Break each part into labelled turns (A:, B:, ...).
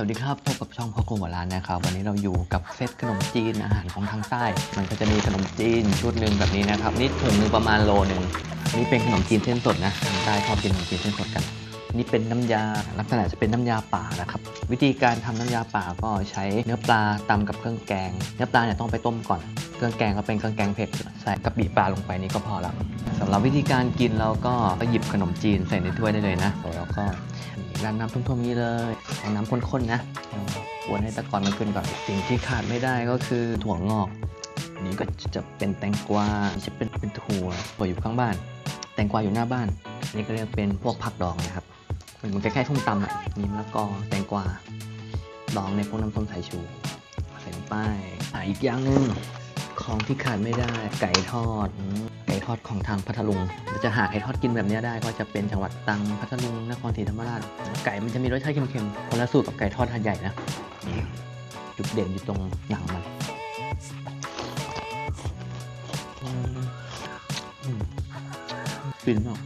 A: สวัสดีครับ พบกับช่องพ่อครัวหัวร้านนะครับ วันนี้เราอยู่กับเซตขนมจีนอาหารของทางใต้ มันก็จะมีขนมจีนชุดหนึ่งแบบนี้นะครับ นี่ถุงหนึงประมาณโลหนึ่งนี่เป็นขนมจีนเส้นสดนะทางใต้ชอบกินขนมจีนเส้นสดกัน นี่เป็นน้ำยาลักษณะจะเป็นน้ำยาป่านะครับ วิธีการทำน้ำยาป่าก็ใช้เนื้อปลาตำกับเครื่องแกง เนื้อปลาเนี่ยต้องไปต้มก่อน เครื่องแกงก็เป็นเครื่องแกงเผ็ดใส่กะปิปลาลงไปนี่ก็พอและสำหรับวิธีการกินเราก็หยิบขนมจีนใส่ในถ้วยได้เลยนะแล้วก็ราดน้ำท่วมๆนี้เลยเอาน้ำข้นๆนะวนให้ตะกอนมันขึ้นก่อนสิ่งที่ขาดไม่ได้ก็คือถั่วงอกนี้ก็จะเป็นแตงกวาจะเป็นเป็นถั่วถั่วอยู่ข้างบ้าน แตงกวาอยู่หน้าบ้าน นี่ก็เรียกเป็นพวกผักดองนะครับเหมือนมันคล้ายๆส้มตำอะมีมะละกอแตงกวาดองในพวกน้ำส้มสายชูใส่ลงไปอะอีกอย่างหนึง ของที่ขาดไม่ได้ไก่ทอด ไก่ทอดของทางพัทลุงเราจะหาไก่ทอดกินแบบนี้ได้ก็จะเป็นจังหวัดตรังพัทลุงนครศรีธรรมราชไก่มันจะมีรสชาติเค็มๆคนละสูตรกับไก่ทอดหัดใหญ่นะจุดเด่นอยู่ตรงหนังมันฟินมาก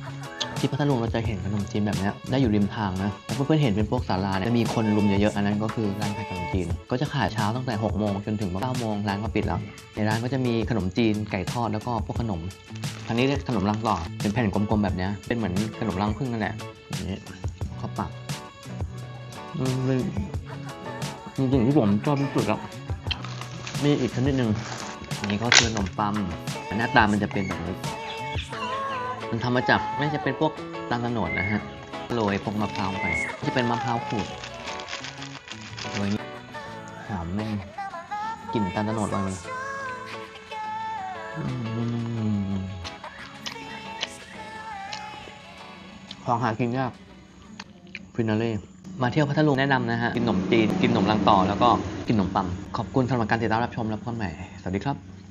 A: ที่พัทลุงเราจะเห็นขนมจีนแบบนี้ได้อยู่ริมทางนะแล้วเพื่อนๆเห็นเป็นพวกศาลาเนี่ยจะมีคนรุมเยอะๆอันนั้นก็คือร้านขายขนมจีน ก็จะขายเช้าตั้งแต่6โมงจนถึง9โมงร้านก็ปิดแล้ว ในร้านก็จะมีขนมจีนไก่ทอดแล้วก็พวกขนมอันนี้เรียกขนมรังต่อเป็นแผ่นกลมๆแบบนี้เป็นเหมือนขนมรังผึ้งนั่นแหละอย่างนี้เข้าปากจริงๆที่ผมชอบที่สุดแล้วมีอีกชนิดหนึ่งอันนี้ก็คือขนมปัมหน้าตามันจะเป็นแบบนี้ มันทำมาจากไม่ใช่เป็นพวกตาลตะโนดนะฮะโรยพวกมะพร้าวไป จะเป็นมะพร้าวขูดโรยหอมแม่งกลิ่นตาลตะโนดลอยมาเลยอืมของหากินยากฟินาเล่มาเที่ยวพัทลุงแนะนำนะฮะ กินขนมจีน กินขนมลังต่อ แล้วก็กินขนมปังขอบคุณสำหรับการติดตามรับชมและพบกันใหม่ สวัสดีครับ